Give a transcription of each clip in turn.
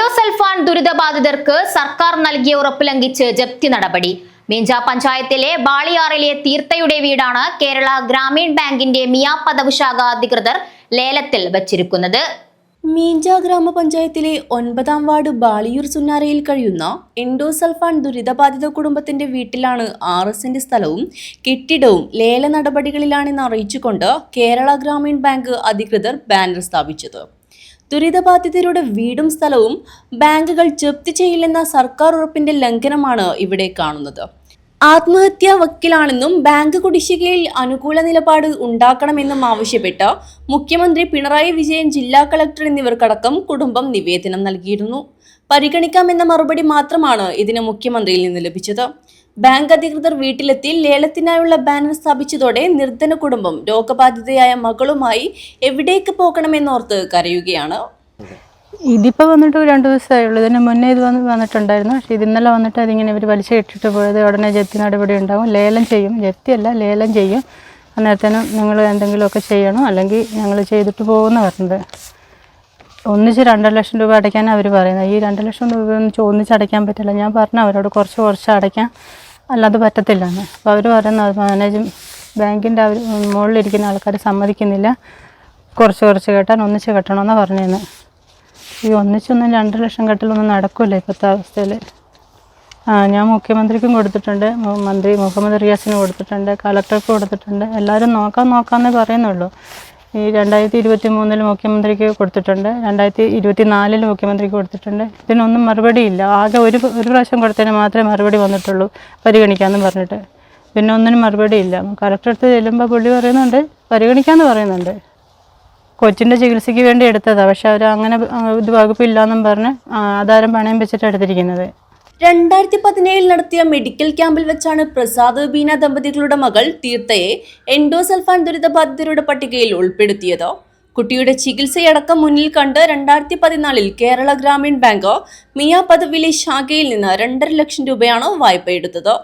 Endosulfan ദുരിതബാധിതർക്ക് സർക്കാർ നൽകിയ ഉറപ്പ് ലംഘിച്ച് ജപ്തി നടപടി. മീഞ്ച പഞ്ചായത്തിലെ ബാളിയാറിലെ തീർത്ഥയുടെ വീടാണ് കേരള ഗ്രാമീൺ ബാങ്കിന്റെ മിയാ പദവ് ശാഖ അധികൃതർ ലേലത്തിൽ വച്ചിരിക്കുന്നത്. മീഞ്ച ഗ്രാമപഞ്ചായത്തിലെ ഒൻപതാം വാർഡ് ബാളിയൂർ സുന്നാരയിൽ കഴിയുന്ന എൻഡോസൾഫാൻ ദുരിതബാധിത കുടുംബത്തിന്റെ വീട്ടിലാണ് ആർ എസിന്റെ സ്ഥലവും കെട്ടിടവും ലേല നടപടികളിലാണെന്ന് അറിയിച്ചുകൊണ്ട് കേരള ഗ്രാമീൺ ബാങ്ക് അധികൃതർ ബാനർ സ്ഥാപിച്ചത്. ദുരിതബാധിതരുടെ വീടും സ്ഥലവും ബാങ്കുകൾ ജപ്തി ചെയ്യില്ലെന്ന സർക്കാർ ഉറപ്പിന്റെ ലംഘനമാണ് ഇവിടെ കാണുന്നത്. ആത്മഹത്യാ വക്കിലാണെന്നും ബാങ്ക് കുടിശ്ശികയിൽ അനുകൂല നിലപാട് ഉണ്ടാക്കണമെന്നും ആവശ്യപ്പെട്ട് മുഖ്യമന്ത്രി പിണറായി വിജയൻ ജില്ലാ കളക്ടർ എന്നിവർക്കടക്കം കുടുംബം നിവേദനം നൽകിയിരുന്നു. പരിഗണിക്കാമെന്ന മറുപടി മാത്രമാണ് ഇതിന് മുഖ്യമന്ത്രിയിൽ നിന്ന് ലഭിച്ചത്. ബാങ്ക് അധികൃതർ വീട്ടിലെത്തി ലേലത്തിനായുള്ള ബാനർ സ്ഥാപിച്ചതോടെ നിർധന കുടുംബം രോഗബാധിതയായ മകളുമായി എവിടേക്ക് പോകണമെന്നോർത്ത് കരയുകയാണ്. ഇതിപ്പോൾ വന്നിട്ട് രണ്ട് ദിവസമായുള്ളൂ ഇതിന് മുന്നേ ഇത് വന്ന് വന്നിട്ടുണ്ടായിരുന്നു. പക്ഷേ ഇത് ഇന്നലെ വന്നിട്ട് അതിങ്ങനെ ഇവർ വലിച്ചു ഇട്ടിട്ട് പോയത് ഉടനെ ജപ്തി നടപടി ഉണ്ടാകും ലേലം ചെയ്യും. ജപ്തിയല്ല ലേലം ചെയ്യും. അന്നേരത്തേനും നിങ്ങൾ എന്തെങ്കിലുമൊക്കെ ചെയ്യണം. അല്ലെങ്കിൽ ഞങ്ങൾ ചെയ്തിട്ട് പോകുമെന്ന് പറഞ്ഞത് ഒന്നിച്ച് രണ്ടര ലക്ഷം രൂപ അടയ്ക്കാനാണ് അവർ പറയുന്നത്. ഈ രണ്ട് ലക്ഷം രൂപ ഒന്നിച്ച് ഒന്നിച്ച് അടയ്ക്കാൻ പറ്റില്ല. ഞാൻ പറഞ്ഞു അവരോട് കുറച്ച് കുറച്ച് അടയ്ക്കാൻ അല്ലാതെ പറ്റത്തില്ലെന്ന്. അപ്പോൾ അവർ പറയുന്നത് മാനേജ് ബാങ്കിന്റെ അവർ മുകളിലിരിക്കുന്ന ആൾക്കാർ സമ്മതിക്കുന്നില്ല. കുറച്ച് കുറച്ച് കെട്ടാൻ ഒന്നിച്ച് കെട്ടണമെന്നാണ് പറഞ്ഞതെന്ന് ഈ ഒന്നിച്ചൊന്നും രണ്ട് ലക്ഷം കെട്ടലൊന്നും നടക്കില്ല ഇപ്പോഴത്തെ അവസ്ഥയിൽ ഞാൻ മുഖ്യമന്ത്രിക്കും കൊടുത്തിട്ടുണ്ട്. മന്ത്രി മുഹമ്മദ് റിയാസിന് കൊടുത്തിട്ടുണ്ട്. കളക്ടർക്ക് കൊടുത്തിട്ടുണ്ട്. എല്ലാവരും നോക്കാൻ നോക്കാമെന്നേ പറയുന്നുള്ളൂ. ഈ രണ്ടായിരത്തി ഇരുപത്തി മൂന്നിൽ മുഖ്യമന്ത്രിക്ക് കൊടുത്തിട്ടുണ്ട്. രണ്ടായിരത്തി ഇരുപത്തി നാലിൽ മുഖ്യമന്ത്രിക്ക് കൊടുത്തിട്ടുണ്ട്. ഇതിനൊന്നും മറുപടിയില്ല ആകെ ഒരു ഒരു പ്രാവശ്യം കൊടുത്തതിന് മാത്രമേ മറുപടി വന്നിട്ടുള്ളൂ പരിഗണിക്കാമെന്ന് പറഞ്ഞിട്ട്. പിന്നെ ഒന്നിനും മറുപടിയില്ല കളക്ടർ അടുത്ത് ചെല്ലുമ്പോൾ പുള്ളി പറയുന്നുണ്ട് പരിഗണിക്കാമെന്ന് പറയുന്നുണ്ട്. കൊച്ചിന്റെ ചികിത്സയ്ക്ക് വേണ്ടി എടുത്തതാണ് പക്ഷെ അവർ അങ്ങനെ ഇത് വകുപ്പില്ലാന്നും പറഞ്ഞ് ആധാരം പണയം വെച്ചിട്ട് എടുത്തിരിക്കുന്നത്. രണ്ടായിരത്തി പതിനേഴിൽ നടത്തിയ മെഡിക്കൽ ക്യാമ്പിൽ വെച്ചാണ് പ്രസാദ് ബീന ദമ്പതികളുടെ മകൾ തീർത്ഥയെ എൻഡോസൽഫാൻ ദുരിതബാധിതരുടെ പട്ടികയിൽ ഉൾപ്പെടുത്തിയത്. കുട്ടിയുടെ ചികിത്സയടക്കം മുന്നിൽ കണ്ട് രണ്ടായിരത്തി പതിനാലിൽ കേരള ഗ്രാമീൺ ബാങ്ക് മിയ പദവിലെ ശാഖയിൽ നിന്ന് രണ്ടര ലക്ഷം രൂപയാണ് വായ്പ എടുത്തത്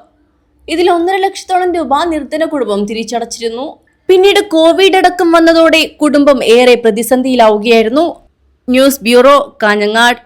ഇതിൽ ഒന്നര ലക്ഷത്തോളം രൂപ നിർധന കുടുംബം തിരിച്ചടച്ചിരുന്നു. പിന്നീട് കോവിഡ് അടക്കം വന്നതോടെ കുടുംബം ഏറെ പ്രതിസന്ധിയിലാവുകയായിരുന്നു. News bureau Kanhangad.